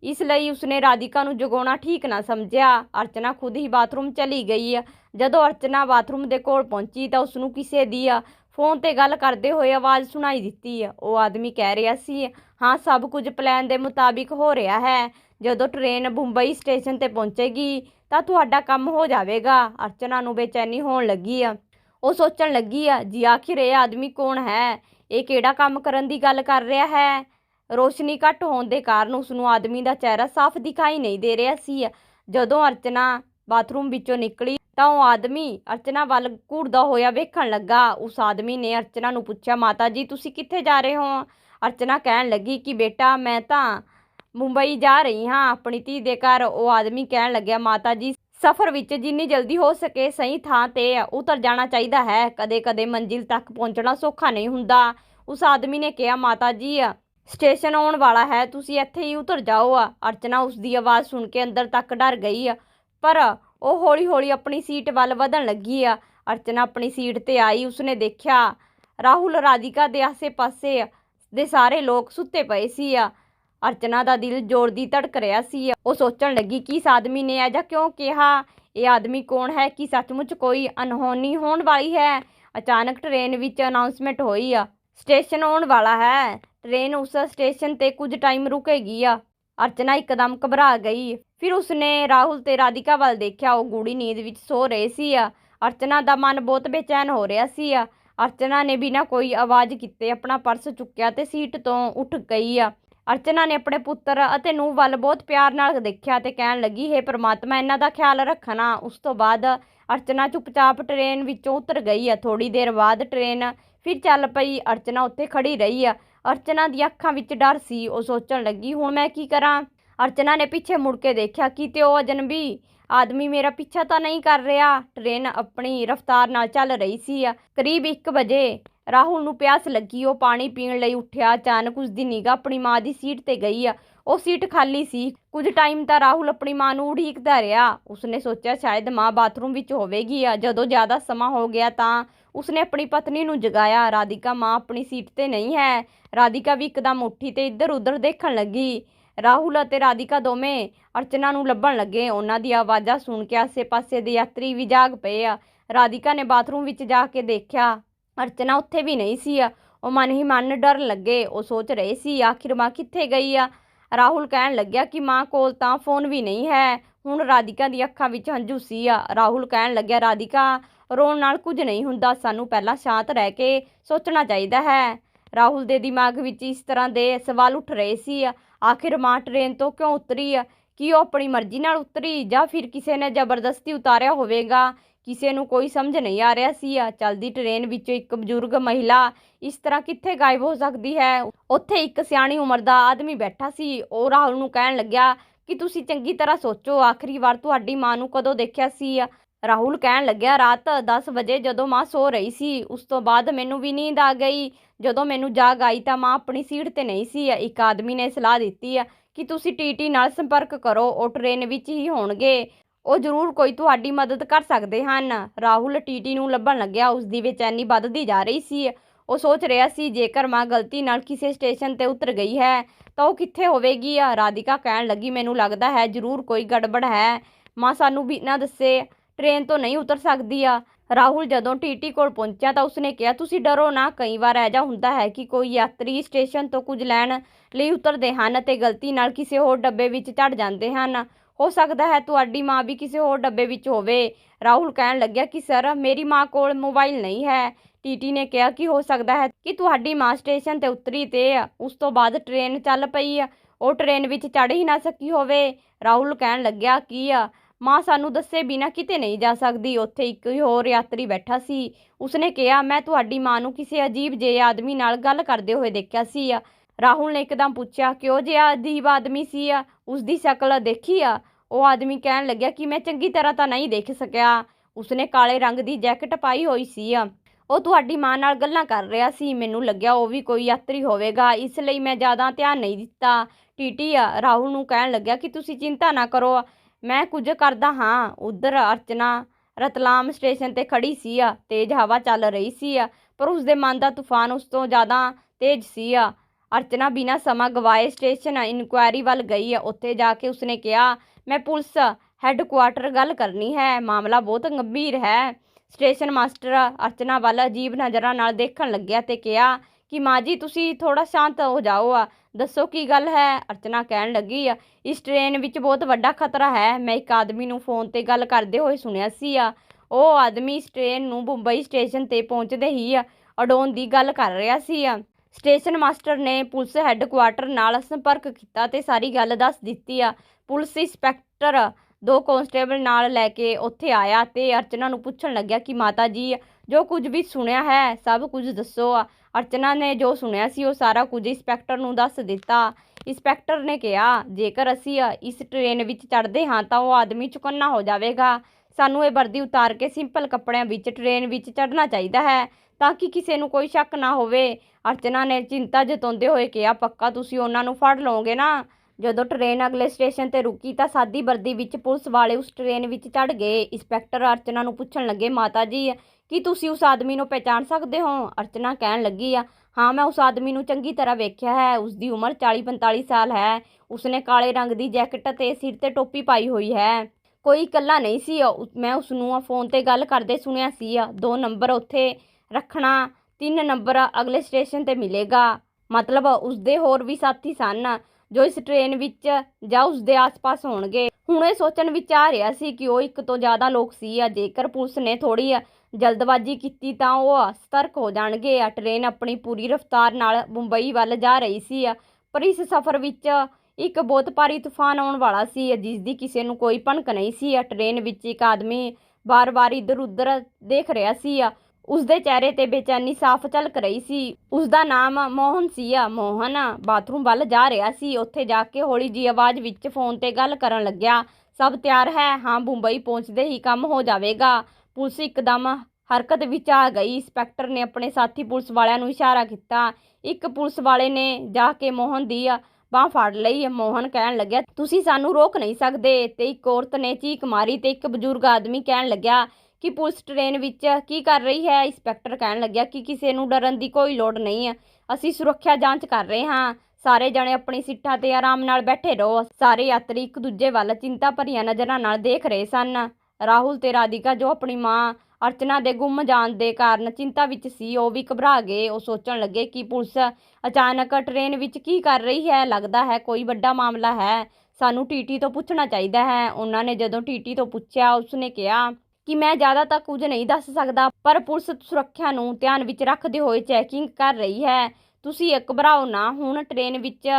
S1: ਇਸ ਲਈ ਉਸਨੇ ਰਾਧਿਕਾ ਨੂੰ ਜਗਾਉਣਾ ਠੀਕ ਨਾ ਸਮਝਿਆ। ਅਰਚਨਾ ਖੁਦ ਹੀ ਬਾਥਰੂਮ ਚਲੀ ਗਈ। ਜਦੋਂ ਅਰਚਨਾ ਬਾਥਰੂਮ ਦੇ ਕੋਲ ਪਹੁੰਚੀ ਤਾਂ ਉਸਨੂੰ ਕਿਸੇ ਦੀ ਫੋਨ ਤੇ ਗੱਲ ਕਰਦੇ ਹੋਏ ਆਵਾਜ਼ ਸੁਣਾਈ ਦਿੱਤੀ। ਉਹ ਆਦਮੀ ਕਹਿ ਰਿਹਾ ਸੀ ਹਾਂ, ਸਭ ਕੁਝ ਪਲਾਨ ਦੇ ਮੁਤਾਬਿਕ ਹੋ ਰਿਹਾ ਹੈ। ਜਦੋਂ ਟ੍ਰੇਨ ਮੁੰਬਈ ਸਟੇਸ਼ਨ ਤੇ ਪਹੁੰਚੇਗੀ, ਤਾਂ ਤੁਹਾਡਾ ਕੰਮ ਹੋ ਜਾਵੇਗਾ। ਅਰਚਨਾ ਨੂੰ ਬੇਚੈਨੀ ਹੋਣ ਲੱਗੀ ਆ। ਉਹ ਸੋਚਣ ਲੱਗੀ ਆ, ਜੀ ਆਖਿਰ ਇਹ ਆਦਮੀ ਕੌਣ ਹੈ? ਇਹ ਕਿਹੜਾ ਕੰਮ ਕਰਨ ਦੀ ਗੱਲ ਕਰ ਰਿਹਾ ਹੈ? ਰੋਸ਼ਨੀ ਘੱਟ ਹੋਣ ਦੇ ਕਾਰਨ ਉਸ ਨੂੰ ਆਦਮੀ ਦਾ ਚਿਹਰਾ ਸਾਫ਼ ਦਿਖਾਈ ਨਹੀਂ ਦੇ ਰਿਹਾ ਸੀ। ਜਦੋਂ ਅਰਚਨਾ ਬਾਥਰੂਮ ਵਿੱਚੋਂ ਨਿਕਲੀ, ਤਾਂ ਉਹ ਆਦਮੀ ਅਰਚਨਾ ਵੱਲ ਘੂਰਦਾ ਹੋਇਆ ਵੇਖਣ ਲੱਗਾ। ਉਸ ਆਦਮੀ ਨੇ ਅਰਚਨਾ ਨੂੰ ਪੁੱਛਿਆ, ਮਾਤਾ ਜੀ, ਤੁਸੀਂ ਕਿੱਥੇ ਜਾ ਰਹੇ ਹੋ? ਅਰਚਨਾ ਕਹਿਣ ਲੱਗੀ ਕਿ ਬੇਟਾ, ਮੈਂ ਤਾਂ ਮੁੰਬਈ ਜਾ ਰਹੀ ਹਾਂ। ਆਪਣੀ ਧੀ ਦੇ ਘਰ ਉਹ ਆਦਮੀ ਕਹਿਣ ਲੱਗਿਆ, ਮਾਤਾ ਜੀ, ਸਫ਼ਰ ਵਿੱਚ ਜਿੰਨੀ ਜਲਦੀ ਹੋ ਸਕੇ ਸਹੀ ਥਾਂ ਤੇ ਉਤਰ ਜਾਣਾ ਚਾਹੀਦਾ ਹੈ। ਕਦੇ-ਕਦੇ ਮੰਜ਼ਿਲ ਤੱਕ ਪਹੁੰਚਣਾ ਸੌਖਾ ਨਹੀਂ ਹੁੰਦਾ। ਉਸ ਆਦਮੀ ਨੇ ਕਿਹਾ, ਮਾਤਾ ਜੀ, ਸਟੇਸ਼ਨ ਆਉਣ ਵਾਲਾ ਹੈ, ਤੁਸੀਂ ਇੱਥੇ ਹੀ ਉਤਰ ਜਾਓ। ਅਰਚਨਾ ਉਸ ਦੀ ਆਵਾਜ਼ ਸੁਣ ਕੇ ਅੰਦਰ ਤੱਕ ਡਰ ਗਈ, ਪਰ ਉਹ ਹੌਲੀ-ਹੌਲੀ ਆਪਣੀ ਸੀਟ ਵੱਲ ਵਧਣ ਲੱਗੀ। ਆ ਅਰਚਨਾ ਆਪਣੀ ਸੀਟ ਤੇ ਆਈ, ਉਸਨੇ ਦੇਖਿਆ, ਰਾਹੁਲ ਰਾਧਿਕਾ ਦੇ ਆਸੇ-ਪਾਸੇ ਦੇ ਸਾਰੇ ਲੋਕ ਸੁੱਤੇ ਪਏ ਸੀ ਆ। ਅਰਚਨਾ ਦਾ ਦਿਲ ਜ਼ੋਰ ਦੀ ਧੜਕ ਰਿਹਾ ਸੀ ਉਹ ਸੋਚਣ ਲੱਗੀ ਕਿ ਇਸ ਆਦਮੀ ਨੇ ਅਜਾ ਕਿਉਂ ਕਿਹਾ? ਇਹ ਆਦਮੀ ਕੌਣ ਹੈ? ਕਿ ਸੱਚਮੁੱਚ ਕੋਈ ਅਨਹੋਣੀ ਹੋਣ ਵਾਲੀ ਹੈ? ਅਚਾਨਕ ਟ੍ਰੇਨ ਵਿੱਚ ਅਨਾਉਂਸਮੈਂਟ ਹੋਈ ਆ। ਸਟੇਸ਼ਨ ਆਉਣ ਵਾਲਾ ਹੈ। ਟ੍ਰੇਨ ਉਸ ਸਟੇਸ਼ਨ ਤੇ ਕੁਝ ਟਾਈਮ ਰੁਕੇਗੀ ਆ। ਅਰਚਨਾ ਇੱਕਦਮ ਘਬਰਾ ਗਈ। ਫਿਰ ਉਸਨੇ ਰਾਹੁਲ ਤੇ ਰਾਧਿਕਾ ਵੱਲ ਦੇਖਿਆ। ਉਹ ਗੂੜੀ ਨੀਂਦ ਵਿੱਚ ਸੋ ਰਹੇ ਸੀ ਆ। ਅਰਚਨਾ ਦਾ ਮਨ ਬਹੁਤ ਬੇਚੈਨ ਹੋ ਰਿਹਾ ਸੀ ਆ। ਅਰਚਨਾ ਨੇ ਬਿਨਾਂ ਕੋਈ ਆਵਾਜ਼ ਕੀਤੇ, ਆਪਣਾ ਪਰਸ ਚੁੱਕਿਆ ਤੇ ਸੀਟ ਤੋਂ ਉੱਠ ਗਈ ਆ। ਅਰਚਨਾ ਨੇ ਆਪਣੇ ਪੁੱਤਰ ਅਤੇ ਨੂੰਹ ਵੱਲ ਬਹੁਤ ਪਿਆਰ ਨਾਲ ਦੇਖਿਆ ਤੇ ਕਹਿਣ ਲੱਗੀ, ਹੈ ਪ੍ਰਮਾਤਮਾ, ਇਹਨਾਂ ਦਾ ਖਿਆਲ ਰੱਖਣਾ। ਉਸ ਤੋਂ ਬਾਅਦ ਅਰਚਨਾ ਚੁੱਪਚਾਪ ਟ੍ਰੇਨ ਵਿੱਚੋਂ ਉਤਰ ਗਈ ਆ। ਥੋੜੀ ਦੇਰ ਬਾਅਦ ਟ੍ਰੇਨ ਫਿਰ ਚੱਲ ਪਈ। ਅਰਚਨਾ ਉੱਥੇ ਖੜੀ ਰਹੀ ਆ। ਅਰਚਨਾ ਦੀਆਂ ਅੱਖਾਂ ਵਿੱਚ ਡਰ ਸੀ। ਉਹ ਸੋਚਣ ਲੱਗੀ, ਹੁਣ ਮੈਂ ਕੀ ਕਰਾਂ? ਅਰਚਨਾ ਨੇ ਪਿੱਛੇ ਮੁੜ ਕੇ ਦੇਖਿਆ ਕਿ ਤੇ ਉਹ ਅਜਨਬੀ ਆਦਮੀ ਮੇਰਾ ਪਿੱਛਾ ਤਾਂ ਨਹੀਂ ਕਰ ਰਿਹਾ। ਟ੍ਰੇਨ ਆਪਣੀ ਰਫ਼ਤਾਰ ਨਾਲ ਚੱਲ ਰਹੀ ਸੀ। ਕਰੀਬ 1 ਵਜੇ ਰਾਹੁਲ ਨੂੰ ਪਿਆਸ ਲੱਗੀ। ਉਹ ਪਾਣੀ ਪੀਣ ਲਈ ਉੱਠਿਆ। ਅਚਾਨਕ ਉਸ ਦੀ ਨਿਗਾਹ ਆਪਣੀ ਮਾਂ ਦੀ ਸੀਟ ਤੇ ਗਈ। ਆ ਉਹ ਸੀਟ ਖਾਲੀ ਸੀ। ਕੁਝ ਟਾਈਮ ਤਾਂ ਰਾਹੁਲ ਆਪਣੀ ਮਾਂ ਨੂੰ ਉਡੀਕਦਾ ਰਿਹਾ। ਉਸਨੇ ਸੋਚਿਆ ਸ਼ਾਇਦ ਮਾਂ ਬਾਥਰੂਮ ਵਿੱਚ ਹੋਵੇਗੀ। ਆ ਜਦੋਂ ਜ਼ਿਆਦਾ ਸਮਾਂ ਹੋ ਗਿਆ ਤਾਂ ਉਸਨੇ ਆਪਣੀ ਪਤਨੀ ਨੂੰ ਜਗਾਇਆ। ਰਾਧਿਕਾ ਮਾਂ ਆਪਣੀ ਸੀਟ ਤੇ ਨਹੀਂ ਹੈ। ਰਾਧਿਕਾ ਵੀ ਇੱਕਦਮ ਉੱਠੀ ਤੇ ਇੱਧਰ ਉੱਧਰ ਦੇਖਣ ਲੱਗੀ। ਰਾਹੁਲ ਅਤੇ ਰਾਧਿਕਾ ਦੋਵੇਂ ਅਰਚਨਾ ਨੂੰ ਲੱਭਣ ਲੱਗੇ। ਉਹਨਾਂ ਦੀ ਆਵਾਜ਼ਾਂ ਸੁਣ ਕੇ ਆਸੇ-ਪਾਸੇ ਦੇ ਯਾਤਰੀ ਵੀ ਜਾਗ ਪਏ ਆ। ਰਾਧਿਕਾ ਨੇ ਬਾਥਰੂਮ ਵਿੱਚ ਜਾ ਕੇ ਦੇਖਿਆ। ਅਰਚਨਾ ਉੱਥੇ ਵੀ ਨਹੀਂ ਸੀ ਉਹ ਮਨ ਹੀ ਮਨ ਡਰ ਲੱਗੇ। ਉਹ ਸੋਚ ਰਹੇ ਸੀ, ਆਖਿਰ ਮਾਂ ਕਿੱਥੇ ਗਈ ਆ? ਰਾਹੁਲ ਕਹਿਣ ਲੱਗਿਆ ਕਿ ਮਾਂ ਕੋਲ ਤਾਂ ਫੋਨ ਵੀ ਨਹੀਂ ਹੈ। ਹੁਣ ਰਾਧਿਕਾ ਦੀ ਅੱਖਾਂ ਵਿੱਚ ਹੰਝੂ ਸੀ ਆ। ਰਾਹੁਲ ਕਹਿਣ ਲੱਗਿਆ, ਰਾਧਿਕਾ, ਰੋਣ ਨਾਲ ਕੁਝ ਨਹੀਂ ਹੁੰਦਾ। ਸਾਨੂੰ ਪਹਿਲਾਂ ਸ਼ਾਂਤ ਰਹਿ ਕੇ ਸੋਚਣਾ ਚਾਹੀਦਾ ਹੈ। ਰਾਹੁਲ ਦੇ ਦਿਮਾਗ ਵਿੱਚ ਇਸ ਤਰ੍ਹਾਂ ਦੇ ਸਵਾਲ ਉੱਠ ਰਹੇ ਸੀ ਆਖਿਰ ਮਾਂ ਟ੍ਰੇਨ ਤੋਂ ਕਿਉਂ ਉਤਰੀ ਆ? ਕੀ ਉਹ ਆਪਣੀ ਮਰਜ਼ੀ ਨਾਲ ਉਤਰੀ ਜਾਂ ਫਿਰ ਕਿਸੇ ਨੇ ਜ਼ਬਰਦਸਤੀ ਉਤਾਰਿਆ ਹੋਵੇਗਾ? ਕਿਸੇ ਨੂੰ ਕੋਈ ਸਮਝ ਨਹੀਂ ਆ ਰਿਹਾ ਸੀ ਆ। ਚਲਦੀ ਟ੍ਰੇਨ ਵਿੱਚੋਂ ਇੱਕ ਬਜ਼ੁਰਗ ਮਹਿਲਾ ਇਸ ਤਰ੍ਹਾਂ ਕਿੱਥੇ ਗਾਇਬ ਹੋ ਸਕਦੀ ਹੈ? ਉੱਥੇ ਇੱਕ ਸਿਆਣੀ ਉਮਰ ਦਾ ਆਦਮੀ ਬੈਠਾ ਸੀ। ਉਹ ਰਾਹੁਲ ਨੂੰ ਕਹਿਣ ਲੱਗਿਆ ਕਿ ਤੁਸੀਂ ਚੰਗੀ ਤਰ੍ਹਾਂ ਸੋਚੋ, ਆਖਰੀ ਵਾਰ ਤੁਹਾਡੀ ਮਾਂ ਨੂੰ ਕਦੋਂ ਦੇਖਿਆ ਸੀ ਰਾਹੁਲ ਕਹਿਣ ਲੱਗਿਆ, ਰਾਤ 10 ਵਜੇ ਜਦੋਂ ਮਾਂ ਸੋ ਰਹੀ ਸੀ, ਉਸ ਤੋਂ ਬਾਅਦ ਮੈਨੂੰ ਵੀ ਨੀਂਦ ਆ ਗਈ। ਜਦੋਂ ਮੈਨੂੰ ਜਾਗ ਆਈ ਤਾਂ ਮਾਂ ਆਪਣੀ ਸੀਟ ਤੇ ਨਹੀਂ ਸੀ ਇੱਕ ਆਦਮੀ ਨੇ ਸਲਾਹ ਦਿੱਤੀ ਆ ਕਿ ਤੁਸੀਂ ਟੀਟੀ ਨਾਲ ਸੰਪਰਕ ਕਰੋ, ਉਹ ਟ੍ਰੇਨ ਵਿੱਚ ਹੀ ਹੋਣਗੇ। ਉਹ ਜ਼ਰੂਰ ਕੋਈ ਤੁਹਾਡੀ ਮਦਦ ਕਰ ਸਕਦੇ ਹਨ। ਰਾਹੁਲ ਟੀਟੀ ਨੂੰ ਲੱਭਣ ਲੱਗਿਆ ਉਸ ਦੀ ਬੇਚੈਨੀ ਵੱਧਦੀ ਜਾ ਰਹੀ ਸੀ। ਉਹ ਸੋਚ ਰਿਹਾ ਸੀ, ਜੇਕਰ ਮਾਂ ਗਲਤੀ ਨਾਲ ਕਿਸੇ ਸਟੇਸ਼ਨ ਤੇ ਉਤਰ ਗਈ ਹੈ, ਤਾਂ ਉਹ ਕਿੱਥੇ ਹੋਵੇਗੀ ਆ? ਰਾਧਿਕਾ ਕਹਿਣ ਲੱਗੀ, ਮੈਨੂੰ ਲੱਗਦਾ ਹੈ ਜ਼ਰੂਰ ਕੋਈ ਗੜਬੜ ਹੈ। ਮਾਂ ਸਾਨੂੰ ਵੀ ਨਾ ਦੱਸੇ ਟ੍ਰੇਨ ਤੋਂ ਨਹੀਂ ਉਤਰ ਸਕਦੀ ਆ। ਰਾਹੁਲ ਜਦੋਂ ਟੀਟੀ ਕੋਲ ਪਹੁੰਚਿਆ ਤਾਂ ਉਸਨੇ ਕਿਹਾ, ਤੁਸੀਂ ਡਰੋ ਨਾ, ਕਈ ਵਾਰ ਐਜਾ ਹੁੰਦਾ ਹੈ ਕਿ ਕੋਈ ਯਾਤਰੀ ਸਟੇਸ਼ਨ ਤੋਂ ਕੁਝ ਲੈਣ ਲਈ ਉਤਰਦੇ ਹਨ ਅਤੇ ਗਲਤੀ ਨਾਲ ਕਿਸੇ ਹੋਰ ਡੱਬੇ ਵਿੱਚ ਚੜ ਜਾਂਦੇ ਹਨ। ਹੋ ਸਕਦਾ ਹੈ ਤੁਹਾਡੀ ਮਾਂ ਵੀ ਕਿਸੇ ਹੋਰ ਡੱਬੇ ਵਿੱਚ ਹੋਵੇ। ਰਾਹੁਲ ਕਹਿਣ ਲੱਗਿਆ ਕਿ, ਸਰ, ਮੇਰੀ ਮਾਂ ਕੋਲ ਮੋਬਾਈਲ ਨਹੀਂ ਹੈ। ਟੀਟੀ ਨੇ ਕਿਹਾ ਕਿ, ਹੋ ਸਕਦਾ ਹੈ ਕਿ ਤੁਹਾਡੀ ਮਾਂ ਸਟੇਸ਼ਨ ਤੇ ਉਤਰੀ ਤੇ ਉਸ ਤੋਂ ਬਾਅਦ ਟ੍ਰੇਨ ਚੱਲ ਪਈ। ਉਹ ਟ੍ਰੇਨ ਵਿੱਚ ਚੜ ਹੀ ਨਾ ਸਕੀ ਹੋਵੇ। ਰਾਹੁਲ ਕਹਿਣ ਲੱਗਿਆ ਕਿ ਮਾਂ ਸਾਨੂੰ ਦੱਸੇ ਬਿਨਾ ਕਿਤੇ ਨਹੀਂ ਜਾ ਸਕਦੀ। ਉੱਥੇ ਇੱਕ ਹੋਰ ਯਾਤਰੀ ਬੈਠਾ ਸੀ। ਉਸਨੇ ਕਿਹਾ, ਮੈਂ ਤੁਹਾਡੀ ਮਾਂ ਨੂੰ ਕਿਸੇ ਅਜੀਬ ਜਿਹੇ ਆਦਮੀ ਨਾਲ ਗੱਲ ਕਰਦੇ ਹੋਏ ਦੇਖਿਆ ਸੀ ਰਾਹੁਲ ਨੇ ਇੱਕਦਮ ਪੁੱਛਿਆ, ਕਿਉਂ ਜਿਹਾ ਅਜੀਬ ਆਦਮੀ ਸੀ ਉਸ ਦੀ ਸ਼ਕਲ ਦੇਖੀ ਆ? ਉਹ ਆਦਮੀ ਕਹਿਣ ਲੱਗਿਆ ਕਿ ਮੈਂ ਚੰਗੀ ਤਰ੍ਹਾਂ ਤਾਂ ਨਹੀਂ ਦੇਖ ਸਕਿਆ। ਉਸਨੇ ਕਾਲੇ ਰੰਗ ਦੀ ਜੈਕਟ ਪਾਈ ਹੋਈ ਸੀ ਆ। ਉਹ ਤੁਹਾਡੀ ਮਾਂ ਨਾਲ ਗੱਲਾਂ ਕਰ ਰਿਹਾ ਸੀ। ਮੈਨੂੰ ਲੱਗਿਆ ਉਹ ਵੀ ਕੋਈ ਯਾਤਰੀ ਹੋਵੇਗਾ। ਇਸ ਲਈ ਮੈਂ ਜ਼ਿਆਦਾ ਧਿਆਨ ਨਹੀਂ ਦਿੱਤਾ। ਟੀਟੀ ਆ, ਰਾਹੁਲ ਨੂੰ ਕਹਿਣ ਲੱਗਿਆ ਕਿ ਤੁਸੀਂ ਚਿੰਤਾ ਨਾ ਕਰੋ। ਮੈਂ ਕੁਝ ਕਰਦਾ ਹਾਂ। ਉਧਰ ਅਰਚਨਾ ਰਤਲਾਮ ਸਟੇਸ਼ਨ ਤੇ ਖੜੀ ਸੀ ਆ, ਤੇਜ਼ ਹਵਾ ਚੱਲ ਰਹੀ ਸੀ ਆ, ਪਰ ਉਸਦੇ ਮਨ ਦਾ ਤੂਫਾਨ ਉਸ ਤੋਂ ਜ਼ਿਆਦਾ ਤੇਜ਼ ਸੀ ਆ। ਅਰਚਨਾ ਬਿਨਾਂ ਸਮਾਂ ਗਵਾਏ ਸਟੇਸ਼ਨ ਇਨਕੁਆਇਰੀ ਵੱਲ ਗਈ ਆ। ਉੱਥੇ ਜਾ ਕੇ ਉਸਨੇ ਕਿਹਾ, ਮੈਂ ਪੁਲਿਸ ਹੈੱਡਕੁਆਟਰ ਗੱਲ ਕਰਨੀ ਹੈ। ਮਾਮਲਾ ਬਹੁਤ ਗੰਭੀਰ ਹੈ। ਸਟੇਸ਼ਨ ਮਾਸਟਰ ਅਰਚਨਾ ਵੱਲ ਅਜੀਬ ਨਜ਼ਰਾਂ ਨਾਲ ਦੇਖਣ ਲੱਗਿਆ ਤੇ ਕਿਹਾ ਕਿ ਮਾਂ ਜੀ, ਤੁਸੀਂ ਥੋੜਾ ਸ਼ਾਂਤ ਹੋ ਜਾਓ ਆ। ਦੱਸੋ ਕੀ ਗੱਲ ਹੈ? ਅਰਚਨਾ ਕਹਿਣ ਲੱਗੀ ਆ। ਇਸ ਟ੍ਰੇਨ ਵਿੱਚ ਬਹੁਤ ਵੱਡਾ ਖਤਰਾ ਹੈ। ਮੈਂ ਇੱਕ ਆਦਮੀ ਨੂੰ ਫੋਨ ਤੇ ਗੱਲ ਕਰਦੇ ਹੋਏ ਸੁਣਿਆ ਸੀ ਆ। ਉਹ ਆਦਮੀ ਇਸ ਟ੍ਰੇਨ ਨੂੰ ਮੁੰਬਈ ਸਟੇਸ਼ਨ ਤੇ ਪਹੁੰਚਦੇ ਹੀ ਆ, ਉਡਾਉਣ ਦੀ ਗੱਲ ਕਰ ਰਿਹਾ ਸੀ ਆ। ਸਟੇਸ਼ਨ ਮਾਸਟਰ ਨੇ ਪੁਲਿਸ ਹੈੱਡਕੁਆਟਰ ਨਾਲ ਸੰਪਰਕ ਕੀਤਾ ਤੇ ਸਾਰੀ ਗੱਲ ਦੱਸ ਦਿੱਤੀ ਆ। ਪੁਲਿਸ ਇੰਸਪੈਕਟਰ ਦੋ ਕਾਂਸਟੇਬਲ ਨਾਲ ਲੈ ਕੇ ਉੱਥੇ ਆਇਆ ਤੇ ਅਰਚਨਾ ਨੂੰ ਪੁੱਛਣ ਲੱਗਿਆ ਕਿ ਮਾਤਾ ਜੀ, ਜੋ ਕੁਝ ਵੀ ਸੁਣਿਆ ਹੈ, ਸਭ ਕੁਝ ਦੱਸੋ ਆ। ਅਰਚਨਾ ਨੇ ਜੋ ਸੁਣਿਆ ਸੀ ਉਹ ਸਾਰਾ ਕੁਝ ਇੰਸਪੈਕਟਰ ਨੂੰ ਦੱਸ ਦਿੱਤਾ। ਇੰਸਪੈਕਟਰ ਨੇ ਕਿਹਾ, ਜੇਕਰ ਅਸੀਂ ਇਸ ਟ੍ਰੇਨ ਵਿੱਚ ਚੜ੍ਹਦੇ ਹਾਂ ਤਾਂ ਉਹ ਆਦਮੀ ਚੁਕੰਨਾ ਹੋ ਜਾਵੇਗਾ। ਸਾਨੂੰ ਇਹ ਵਰਦੀ ਉਤਾਰ ਕੇ ਸਿੰਪਲ ਕੱਪੜਿਆਂ ਵਿੱਚ ਟ੍ਰੇਨ ਵਿੱਚ ਚੜ੍ਹਨਾ ਚਾਹੀਦਾ ਹੈ ਤਾਂ ਕਿ ਕਿਸੇ ਨੂੰ ਕੋਈ ਸ਼ੱਕ ਨਾ ਹੋਵੇ। ਅਰਚਨਾ ਨੇ ਚਿੰਤਾ ਜਤਾਉਂਦੇ ਹੋਏ ਕਿਹਾ, ਪੱਕਾ ਤੁਸੀਂ ਉਹਨਾਂ ਨੂੰ ਫੜ ਲਓਗੇ ਨਾ? ਜਦੋਂ ਟ੍ਰੇਨ ਅਗਲੇ ਸਟੇਸ਼ਨ ਤੇ ਰੁਕੀ ਤਾਂ ਸਾਦੀ ਵਰਦੀ ਵਿੱਚ ਪੁਲਿਸ ਵਾਲੇ ਉਸ ਟ੍ਰੇਨ ਵਿੱਚ ਚੜ੍ਹ ਗਏ। ਇੰਸਪੈਕਟਰ ਅਰਚਨਾ ਨੂੰ ਪੁੱਛਣ ਲੱਗੇ, ਮਾਤਾ ਜੀ ਕੀ ਤੁਸੀਂ ਉਸ ਆਦਮੀ ਨੂੰ ਪਹਿਚਾਣ ਸਕਦੇ ਹੋ? ਅਰਚਨਾ ਕਹਿਣ ਲੱਗੀ ਆ, ਹਾਂ, ਮੈਂ ਉਸ ਆਦਮੀ ਨੂੰ ਚੰਗੀ ਤਰ੍ਹਾਂ ਵੇਖਿਆ ਹੈ। ਉਸ ਦੀ ਉਮਰ 40-45 ਸਾਲ ਹੈ। ਉਸਨੇ ਕਾਲੇ ਰੰਗ ਦੀ ਜੈਕਟ ਤੇ ਸਿਰ ਤੇ ਟੋਪੀ ਪਾਈ ਹੋਈ ਹੈ। ਕੋਈ ਇਕੱਲਾ ਨਹੀਂ ਸੀ। ਮੈਂ ਉਸ ਨੂੰ ਫੋਨ ਤੇ ਗੱਲ ਕਰਦੇ ਸੁਣਿਆ ਸੀ। ਦੋ ਨੰਬਰ ਉੱਥੇ ਰੱਖਣਾ, ਤਿੰਨ ਨੰਬਰ ਅਗਲੇ ਸਟੇਸ਼ਨ ਤੇ ਮਿਲੇਗਾ। ਮਤਲਬ ਉਸਦੇ ਹੋਰ ਵੀ ਸਾਥੀ ਸਨ, ਜੋ ਇਸ ਟ੍ਰੇਨ ਵਿੱਚ ਜਾਂ ਉਸਦੇ ਆਸ-ਪਾਸ ਹੋਣਗੇ। ਹੁਣ ਇਹ ਸੋਚਣ ਵਿੱਚ ਆ ਰਿਹਾ ਸੀ ਕਿ ਉਹ ਇੱਕ ਤੋਂ ਜ਼ਿਆਦਾ ਲੋਕ ਸੀ। ਆ, ਜੇਕਰ ਪੁਲਿਸ ਨੇ ਥੋੜੀ ਜਲਦਬਾਜ਼ੀ ਕੀਤੀ ਤਾਂ ਉਹ ਸਤਰਕ ਹੋ ਜਾਣਗੇ। ਆ ਟ੍ਰੇਨ ਆਪਣੀ ਪੂਰੀ ਰਫ਼ਤਾਰ ਨਾਲ ਮੁੰਬਈ ਵੱਲ ਜਾ ਰਹੀ ਸੀ। ਆ ਪਰ ਇਸ ਸਫ਼ਰ ਵਿੱਚ ਇੱਕ ਬਹੁਤ ਭਾਰੀ ਤੂਫਾਨ ਆਉਣ ਵਾਲਾ ਸੀ। ਜਿਸ ਦੀ ਕਿਸੇ ਨੂੰ ਕੋਈ ਭਣਕ ਨਹੀਂ ਸੀ। ਆ ਟ੍ਰੇਨ ਵਿੱਚ ਇੱਕ ਆਦਮੀ ਵਾਰ-ਵਾਰ ਇੱਧਰ-ਉੱਧਰ ਦੇਖ ਰਿਹਾ ਸੀ। ਆ ਉਸ ਦੇ ਚਿਹਰੇ ਤੇ ਬੇਚੈਨੀ ਸਾਫ਼ ਝਲਕ ਰਹੀ ਸੀ। ਉਸ ਦਾ ਨਾਮ ਮੋਹਨ ਸੀ। ਆ ਮੋਹਨ ਬਾਥਰੂਮ ਵੱਲ ਜਾ ਰਿਹਾ ਸੀ। ਉੱਥੇ ਜਾ ਕੇ ਹੌਲੀ ਜੀ ਆਵਾਜ਼ ਵਿੱਚ ਫੋਨ ਤੇ ਗੱਲ ਕਰਨ ਲੱਗਿਆ। ਸਭ ਤਿਆਰ ਹੈ? ਹਾਂ, ਮੁੰਬਈ ਪਹੁੰਚਦੇ ਹੀ ਕੰਮ ਹੋ ਜਾਵੇਗਾ। ਪੁਲਿਸ ਇੱਕਦਮ ਹਰਕਤ ਵਿੱਚ ਆ ਗਈ। ਇੰਸਪੈਕਟਰ ਨੇ ਆਪਣੇ ਸਾਥੀ ਪੁਲਿਸ ਵਾਲਿਆਂ ਨੂੰ ਇਸ਼ਾਰਾ ਕੀਤਾ। ਇੱਕ ਪੁਲਿਸ ਵਾਲੇ ਨੇ ਜਾ ਕੇ ਮੋਹਨ ਦੀ ਬਾਹ ਫੜ ਲਈ। ਮੋਹਨ ਕਹਿਣ ਲੱਗਿਆ, ਤੁਸੀਂ ਸਾਨੂੰ ਰੋਕ ਨਹੀਂ ਸਕਦੇ। ਤੇ ਇੱਕ ਔਰਤ ਨੇ ਚੀਕ ਮਾਰੀ ਤੇ ਇੱਕ ਬਜ਼ੁਰਗ ਆਦਮੀ ਕਹਿਣ ਲੱਗਿਆ, ਕਿ ਪੁਲਿਸ ਟ੍ਰੇਨ ਵਿੱਚ ਕੀ ਕਰ ਰਹੀ ਹੈ? ਇੰਸਪੈਕਟਰ ਕਹਿਣ ਲੱਗਿਆ, ਕਿ ਕਿਸੇ ਨੂੰ ਡਰਨ ਦੀ ਕੋਈ ਲੋੜ ਨਹੀਂ। ਹੈ ਅਸੀਂ ਸੁਰੱਖਿਆ ਜਾਂਚ ਕਰ ਰਹੇ ਹਾਂ। ਸਾਰੇ ਜਣੇ ਆਪਣੀ ਸੀਟਾਂ ਤੇ ਆਰਾਮ ਨਾਲ ਬੈਠੇ ਰਹੋ। ਸਾਰੇ ਯਾਤਰੀ ਇੱਕ ਦੂਜੇ ਵੱਲ ਚਿੰਤਾ ਭਰੀਆਂ ਨਜ਼ਰਾਂ ਨਾਲ ਦੇਖ ਰਹੇ ਸਨ। ਰਾਹੁਲ ਤੇ ਰਾਧਿਕਾ ਜੋ ਆਪਣੀ ਮਾਂ ਅਰਚਨਾ ਦੇ ਗੁੰਮ ਜਾਣ ਦੇ ਕਾਰਨ ਚਿੰਤਾ ਵਿੱਚ ਸੀ, ਉਹ ਵੀ ਘਬਰਾ ਗਏ। ਉਹ ਸੋਚਣ ਲੱਗੇ ਕਿ ਪੁਲਿਸ ਅਚਾਨਕ ਟ੍ਰੇਨ ਵਿੱਚ ਕੀ ਕਰ ਰਹੀ ਹੈ। ਲੱਗਦਾ ਹੈ ਕੋਈ ਵੱਡਾ ਮਾਮਲਾ ਹੈ। ਸਾਨੂੰ ਟੀਟੀ ਤੋਂ ਪੁੱਛਣਾ ਚਾਹੀਦਾ ਹੈ। ਉਹਨਾਂ ਨੇ ਜਦੋਂ ਟੀਟੀ ਤੋਂ ਪੁੱਛਿਆ, ਉਸਨੇ ਕਿਹਾ ਕਿ ਮੈਂ ਜ਼ਿਆਦਾ ਤਾਂ ਕੁਝ ਨਹੀਂ ਦੱਸ ਸਕਦਾ, ਪਰ ਪੁਲਿਸ ਸੁਰੱਖਿਆ ਨੂੰ ਧਿਆਨ ਵਿੱਚ ਰੱਖਦੇ ਹੋਏ ਚੈਕਿੰਗ ਕਰ ਰਹੀ ਹੈ। ਤੁਸੀਂ ਘਬਰਾਓ ਨਾ, ਹੁਣ ਟ੍ਰੇਨ ਵਿੱਚ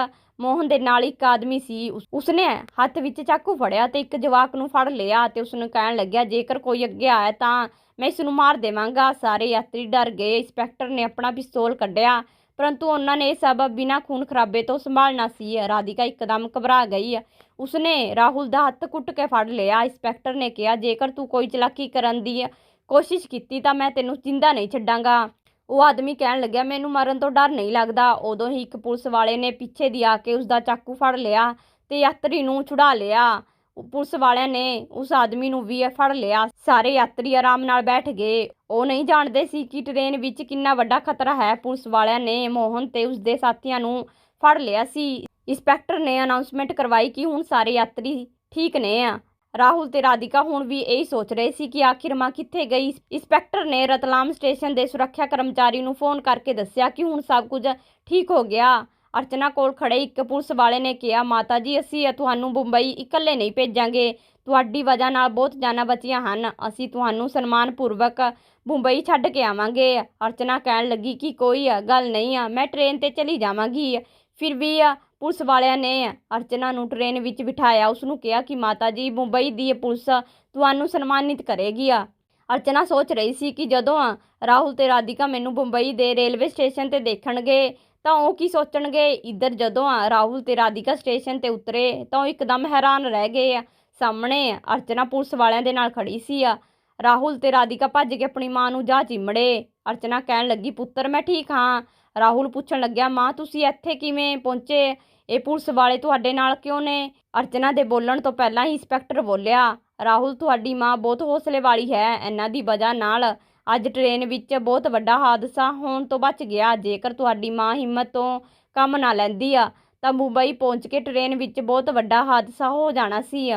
S1: ਮੋਹਨ ਦੇ ਨਾਲ ਇੱਕ ਆਦਮੀ ਸੀ ਉਸਨੇ ਹੱਥ ਵਿੱਚ ਚਾਕੂ ਫੜਿਆ ਤੇ ਇੱਕ ਜਵਾਕ ਨੂੰ ਫੜ ਲਿਆ ਤੇ ਉਸਨੂੰ ਕਹਿਣ ਲੱਗਿਆ, ਜੇਕਰ ਕੋਈ ਅੱਗੇ ਆਇਆ ਤਾਂ ਮੈਂ ਇਸ ਨੂੰ ਮਾਰ ਦੇਵਾਂਗਾ। ਸਾਰੇ ਯਾਤਰੀ ਡਰ ਗਏ, ਇੰਸਪੈਕਟਰ ਨੇ ਆਪਣਾ ਪਿਸਤੌਲ ਕੱਢਿਆ, ਪਰੰਤੂ ਉਹਨਾਂ ਨੇ ਇਹ ਸਭ ਬਿਨਾਂ ਖੂਨ ਖਰਾਬੇ ਤੋਂ ਸੰਭਾਲਣਾ ਸੀ। ਰਾਧਿਕਾ ਇੱਕਦਮ ਘਬਰਾ ਗਈ। ਉਸਨੇ ਰਾਹੁਲ ਦਾ ਹੱਥ ਕੁੱਟ ਕੇ ਫੜ ਲਿਆ। ਇੰਸਪੈਕਟਰ ਨੇ ਕਿਹਾ, ਜੇਕਰ ਤੂੰ ਕੋਈ ਚਲਾਕੀ ਕਰਨ ਦੀ ਕੋਸ਼ਿਸ਼ ਕੀਤੀ ਤਾਂ ਮੈਂ ਤੈਨੂੰ ਜਿੰਦਾ ਨਹੀਂ ਛੱਡਾਂਗਾ। ਉਹ ਆਦਮੀ ਕਹਿਣ ਲੱਗਿਆ, ਮੈਨੂੰ ਮਰਨ ਤੋਂ ਡਰ ਨਹੀਂ ਲੱਗਦਾ। ਉਦੋਂ ਹੀ ਇੱਕ ਪੁਲਿਸ ਵਾਲੇ ਨੇ ਪਿੱਛੇ ਦੀ ਆ ਕੇ ਉਸ ਦਾ ਚਾਕੂ ਫੜ ਲਿਆ ਤੇ ਯਾਤਰੀ ਨੂੰ ਛੁਡਾ ਲਿਆ। ਪੁਲਿਸ ਵਾਲਿਆਂ ਨੇ ਉਸ ਆਦਮੀ ਨੂੰ ਵੀ ਫੜ ਲਿਆ। ਸਾਰੇ ਯਾਤਰੀ ਆਰਾਮ ਨਾਲ ਬੈਠ ਗਏ। ਉਹ ਨਹੀਂ ਜਾਣਦੇ ਸੀ ਕਿ ਟ੍ਰੇਨ ਵਿੱਚ ਕਿੰਨਾ ਵੱਡਾ ਖਤਰਾ ਹੈ। ਪੁਲਿਸ ਵਾਲਿਆਂ ਨੇ ਮੋਹਨ ਤੇ ਉਸ ਦੇ ਸਾਥੀਆਂ ਨੂੰ ਫੜ ਲਿਆ ਸੀ। ਇੰਸਪੈਕਟਰ ਨੇ ਅਨਾਉਂਸਮੈਂਟ ਕਰਵਾਈ ਕਿ ਹੁਣ ਸਾਰੇ ਯਾਤਰੀ ਠੀਕ ਨੇ ਆ। ਰਾਹੁਲ ਤੇ ਰਾਧਿਕਾ ਹੁਣ ਵੀ ਇਹੀ ਸੋਚ ਰਹੇ ਸੀ ਕਿ ਆਖਿਰ ਮਾਂ ਕਿੱਥੇ ਗਈ? ਇੰਸਪੈਕਟਰ ਨੇ ਰਤਲਾਮ ਸਟੇਸ਼ਨ ਦੇ ਸੁਰੱਖਿਆ ਕਰਮਚਾਰੀ ਨੂੰ ਫੋਨ ਕਰਕੇ ਦੱਸਿਆ ਕਿ ਹੁਣ ਸਭ ਕੁਝ ਠੀਕ ਹੋ ਗਿਆ। ਅਰਚਨਾ ਕੋਲ ਖੜੇ ਇੱਕ ਪੁਲਿਸ ਵਾਲੇ ਨੇ ਕਿਹਾ, ਮਾਤਾ ਜੀ, ਅਸੀਂ ਤੁਹਾਨੂੰ ਮੁੰਬਈ ਇਕੱਲੇ ਨਹੀਂ ਭੇਜਾਂਗੇ। ਤੁਹਾਡੀ ਵਜ੍ਹਾ ਨਾਲ ਬਹੁਤ ਜਾਨਾਂ ਬਚੀਆਂ ਹਨ। ਅਸੀਂ ਤੁਹਾਨੂੰ ਸਨਮਾਨਪੂਰਵਕ ਮੁੰਬਈ ਛੱਡ ਕੇ ਆਵਾਂਗੇ। ਅਰਚਨਾ ਕਹਿਣ ਲੱਗੀ ਕਿ ਕੋਈ ਗੱਲ ਨਹੀਂ ਆ, ਮੈਂ ਟ੍ਰੇਨ ਤੇ ਚਲੀ ਜਾਵਾਂਗੀ। ਫਿਰ ਵੀ ਪੁਲਿਸ ਵਾਲਿਆਂ ਨੇ ਅਰਚਨਾ ਨੂੰ ਟ੍ਰੇਨ ਵਿੱਚ ਬਿਠਾਇਆ। ਉਸ ਨੂੰ ਕਿਹਾ ਕਿ ਮਾਤਾ ਜੀ, ਮੁੰਬਈ ਦੀ ਪੁਲਿਸ ਤੁਹਾਨੂੰ ਸਨਮਾਨਿਤ ਕਰੇਗੀ ਆ। ਅਰਚਨਾ ਸੋਚ ਰਹੀ ਸੀ ਕਿ ਜਦੋਂ ਰਾਹੁਲ ਤੇ ਰਾਧਿਕਾ ਮੈਨੂੰ ਮੁੰਬਈ ਦੇ ਰੇਲਵੇ ਸਟੇਸ਼ਨ ਤੇ ਦੇਖਣਗੇ, ਤਾਂ ਉਹ ਕੀ ਸੋਚਣਗੇ? ਇੱਧਰ ਜਦੋਂ ਰਾਹੁਲ ਤੇ ਰਾਧਿਕਾ ਸਟੇਸ਼ਨ ਤੇ ਉਤਰੇ, ਤਾਂ ਉਹ ਇੱਕਦਮ ਹੈਰਾਨ ਰਹਿ ਗਏ ਆ। ਸਾਹਮਣੇ ਅਰਚਨਾ ਪੁਲਿਸ ਵਾਲਿਆਂ ਦੇ ਨਾਲ ਖੜੀ ਸੀ ਆ। ਰਾਹੁਲ ਤੇ ਰਾਧਿਕਾ ਭੱਜ ਕੇ ਆਪਣੀ ਮਾਂ ਨੂੰ ਜਾ ਚਿਮੜੇ ਅਰਚਨਾ ਕਹਿਣ ਲੱਗੀ, ਪੁੱਤਰ, ਮੈਂ ਠੀਕ ਹਾਂ। ਰਾਹੁਲ ਪੁੱਛਣ ਲੱਗਿਆ, ਮਾਂ, ਤੁਸੀਂ ਇੱਥੇ ਕਿਵੇਂ ਪਹੁੰਚੇ? ਇਹ ਪੁਲਿਸ ਵਾਲੇ ਤੁਹਾਡੇ ਨਾਲ ਕਿਉਂ ਨੇ? ਅਰਚਨਾ ਦੇ ਬੋਲਣ ਤੋਂ ਪਹਿਲਾਂ ਹੀ ਇੰਸਪੈਕਟਰ ਬੋਲਿਆ, ਰਾਹੁਲ, ਤੁਹਾਡੀ ਮਾਂ ਬਹੁਤ ਹੌਸਲੇ ਵਾਲੀ ਹੈ, ਇਹਨਾਂ ਦੀ ਵਜ੍ਹਾ ਨਾਲ ਅੱਜ ਟ੍ਰੇਨ ਵਿੱਚ ਬਹੁਤ ਵੱਡਾ ਹਾਦਸਾ ਹੋਣ ਤੋਂ ਬਚ ਗਿਆ। ਜੇਕਰ ਤੁਹਾਡੀ ਮਾਂ ਹਿੰਮਤ ਤੋਂ ਕੰਮ ਨਾ ਲੈਂਦੀ ਆ, ਤਾਂ ਮੁੰਬਈ ਪਹੁੰਚ ਕੇ ਟ੍ਰੇਨ ਵਿੱਚ ਬਹੁਤ ਵੱਡਾ ਹਾਦਸਾ ਹੋ ਜਾਣਾ ਸੀ।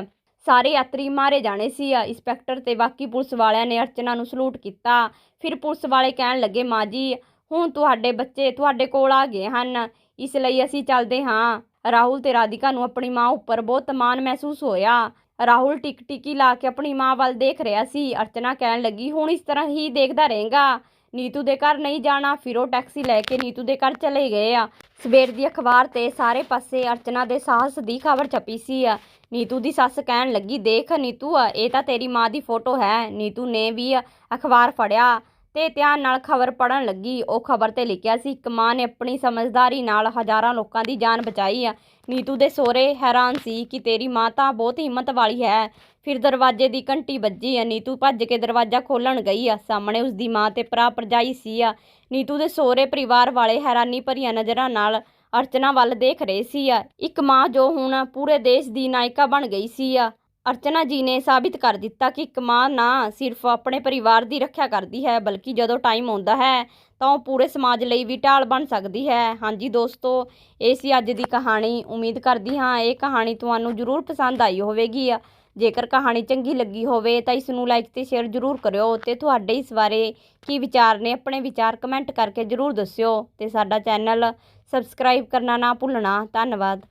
S1: ਸਾਰੇ ਯਾਤਰੀ ਮਾਰੇ ਜਾਣੇ ਸੀ। ਇੰਸਪੈਕਟਰ ਤੇ ਬਾਕੀ ਪੁਲਿਸ ਵਾਲਿਆਂ ਨੇ ਅਰਚਨਾ ਨੂੰ ਸਲੂਟ ਕੀਤਾ। ਫਿਰ ਪੁਲਿਸ ਵਾਲੇ ਕਹਿਣ ਲੱਗੇ, ਮਾਂ ਜੀ, ਹੁਣ ਤੁਹਾਡੇ ਬੱਚੇ ਤੁਹਾਡੇ ਕੋਲ ਆ ਗਏ ਹਨ। ਇਸ ਲਈ ਅਸੀਂ ਚੱਲਦੇ ਹਾਂ। ਰਾਹੁਲ ਤੇ ਰਾਧਿਕਾ ਨੂੰ ਆਪਣੀ ਮਾਂ ਉੱਪਰ ਬਹੁਤ ਮਾਣ ਮਹਿਸੂਸ ਹੋਇਆ। ਰਾਹੁਲ ਟਿਕ ਟਿਕੀ ਲਾ ਕੇ ਆਪਣੀ ਮਾਂ ਵੱਲ ਦੇਖ ਰਿਹਾ ਸੀ। ਅਰਚਨਾ ਕਹਿਣ ਲੱਗੀ, ਹੁਣ ਇਸ ਤਰ੍ਹਾਂ ਹੀ ਦੇਖਦਾ ਰਹੇਗਾ। ਨੀਤੂ ਦੇ ਘਰ ਨਹੀਂ ਜਾਣਾ। ਫਿਰ ਉਹ ਟੈਕਸੀ ਲੈ ਕੇ ਨੀਤੂ ਦੇ ਘਰ ਚਲੇ ਗਏ ਆ। ਸਵੇਰ ਦੀ ਅਖਬਾਰ ਤੇ ਸਾਰੇ ਪਾਸੇ ਅਰਚਨਾ ਦੇ ਸਾਹਸ ਦੀ ਖਬਰ ਛਪੀ ਸੀ। ਆ ਨੀਤੂ ਦੀ ਸੱਸ ਕਹਿਣ ਲੱਗੀ, ਦੇਖ ਨੀਤੂ, ਇਹ ਤਾਂ ਤੇਰੀ ਮਾਂ ਦੀ ਫੋਟੋ ਹੈ। ਨੀਤੂ ਨੇ ਵੀ ਅਖਬਾਰ ਫੜਿਆ। ਤੇ ਧਿਆਨ ਨਾਲ ਖਬਰ ਪੜਨ ਲੱਗੀ। ਉਹ ਖਬਰ ਤੇ ਲਿਖਿਆ ਸੀ, ਇੱਕ ਮਾਂ ਨੇ ਆਪਣੀ ਸਮਝਦਾਰੀ ਨਾਲ ਹਜ਼ਾਰਾਂ ਲੋਕਾਂ ਦੀ ਜਾਨ ਬਚਾਈ ਆ। ਨੀਤੂ ਦੇ ਸਹੁਰੇ ਹੈਰਾਨ ਸੀ ਕਿ ਤੇਰੀ ਮਾਂ ਤਾਂ ਬਹੁਤ ਹਿੰਮਤ ਵਾਲੀ ਹੈ। ਫਿਰ ਦਰਵਾਜ਼ੇ ਦੀ ਘੰਟੀ ਵੱਜੀ ਆ। ਨੀਤੂ ਭੱਜ ਕੇ ਦਰਵਾਜ਼ਾ ਖੋਲਣ ਗਈ ਆ। ਸਾਹਮਣੇ ਉਸ ਦੀ ਮਾਂ ਤੇ ਭਰਾ ਭਰਜਾਈ ਸੀ ਆ। ਨੀਤੂ ਦੇ ਸਹੁਰੇ ਪਰਿਵਾਰ ਵਾਲੇ ਹੈਰਾਨੀ ਭਰੀਆਂ ਨਜ਼ਰਾਂ ਨਾਲ ਅਰਚਨਾ ਵੱਲ ਦੇਖ ਰਹੇ ਸੀ ਆ। ਇੱਕ ਮਾਂ ਜੋ ਹੁਣ ਪੂਰੇ ਦੇਸ਼ ਦੀ ਨਾਇਕਾ ਬਣ ਗਈ ਸੀ ਆ। ਅਰਚਨਾ ਜੀ ਨੇ ਸਾਬਿਤ ਕਰ ਦਿੱਤਾ ਕਿ ਇੱਕ ਮਾਂ ਨਾ ਸਿਰਫ ਆਪਣੇ ਪਰਿਵਾਰ ਦੀ ਰੱਖਿਆ ਕਰਦੀ ਹੈ, ਬਲਕਿ ਜਦੋਂ ਟਾਈਮ ਆਉਂਦਾ ਹੈ ਤਾਂ ਉਹ ਪੂਰੇ ਸਮਾਜ ਲਈ ਵੀ ਢਾਲ ਬਣ ਸਕਦੀ ਹੈ। ਹਾਂਜੀ ਦੋਸਤੋ, ਇਹ ਸੀ ਅੱਜ ਦੀ ਕਹਾਣੀ। ਉਮੀਦ ਕਰਦੀ ਹਾਂ ਇਹ ਕਹਾਣੀ ਤੁਹਾਨੂੰ ਜ਼ਰੂਰ ਪਸੰਦ ਆਈ ਹੋਵੇਗੀ। ਆ ਜੇਕਰ ਕਹਾਣੀ ਚੰਗੀ ਲੱਗੀ ਹੋਵੇ ਤਾਂ ਇਸ ਨੂੰ ਲਾਈਕ ਤੇ ਸ਼ੇਅਰ ਜ਼ਰੂਰ ਕਰਿਓ ਤੇ ਤੁਹਾਡੇ ਇਸ ਬਾਰੇ ਕੀ ਵਿਚਾਰ ਨੇ ਆਪਣੇ ਵਿਚਾਰ ਕਮੈਂਟ ਕਰਕੇ ਜ਼ਰੂਰ ਦੱਸਿਓ ਤੇ ਸਾਡਾ ਚੈਨਲ ਸਬਸਕ੍ਰਾਈਬ ਕਰਨਾ ਨਾ ਭੁੱਲਣਾ। ਧੰਨਵਾਦ।